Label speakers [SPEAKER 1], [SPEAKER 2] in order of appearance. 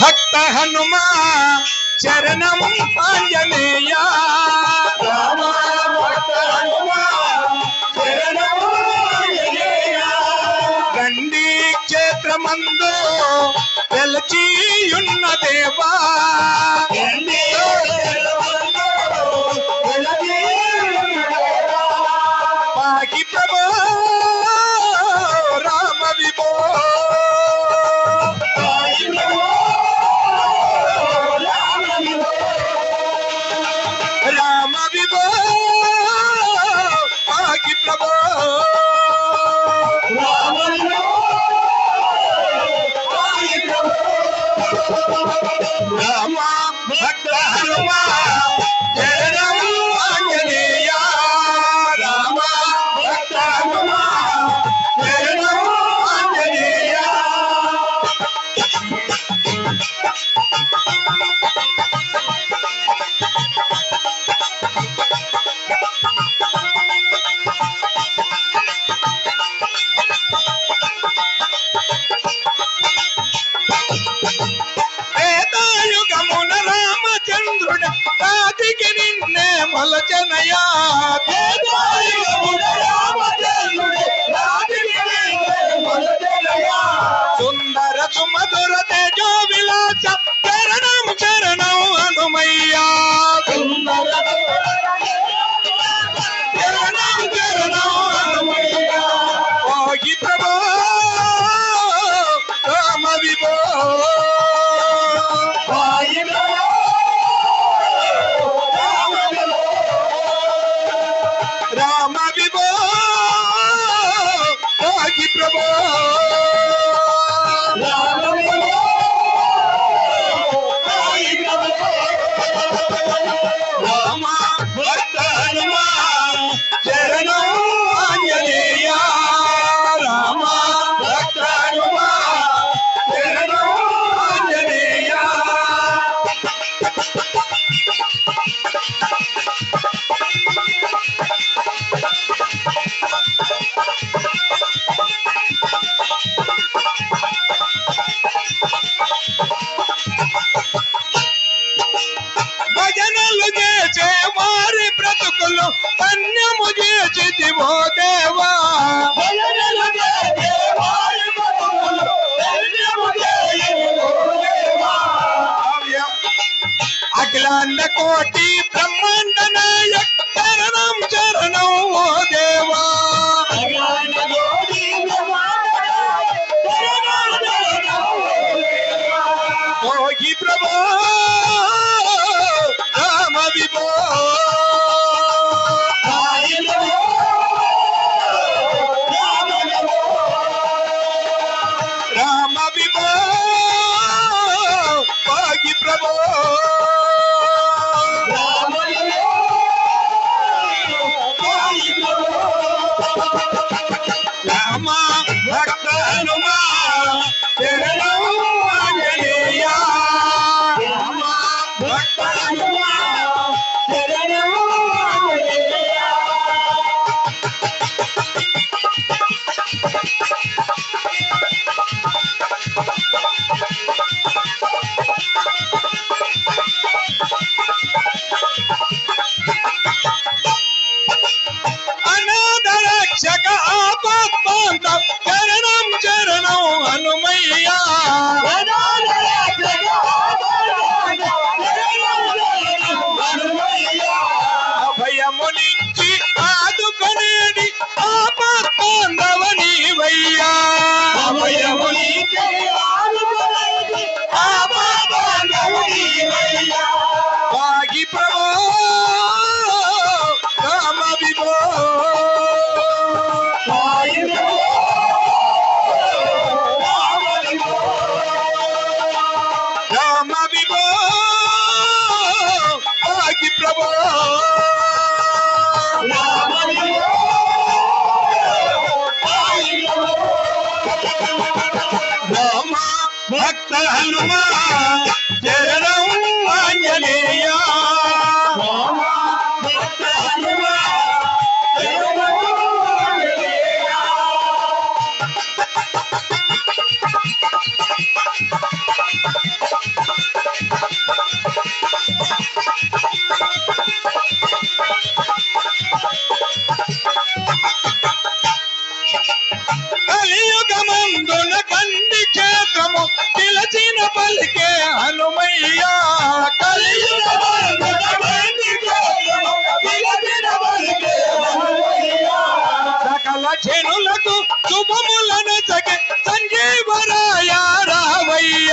[SPEAKER 1] భక్త హనుమా
[SPEAKER 2] చరణం పాంజనేయా
[SPEAKER 1] రండి క్షేత్రమందు వెలచియున్న దేవా. సుందర సుమధుర తేజో విలాస చరణం చరణం హనుమయ్యా.
[SPEAKER 2] సుందర
[SPEAKER 1] చరణం చరణం హనుమయ్యా ఓగి ప్రభో రామ విభో.
[SPEAKER 2] రామ విభో
[SPEAKER 1] ప్రభో. Yeah. దివో.
[SPEAKER 2] దేవా
[SPEAKER 1] అఖిలాండ కోటి బ్రహ్మ అనాదర
[SPEAKER 2] జగ ఆప చరణం చరణం
[SPEAKER 1] హనుమయ్య భక్త హనుమా చరణం ఆంజనేయా భక్త హనుమా
[SPEAKER 2] Thank you.
[SPEAKER 1] కలియుగమందున కంది క్షేత్రము పిలచిన పలికే హనుమయ్య. కలియుగమందున కంది క్షేత్రము పిలచిన పలికే హనుమయ్య. సకల జనులకు శుభములను చకే సంజీవరాయ రామయ్య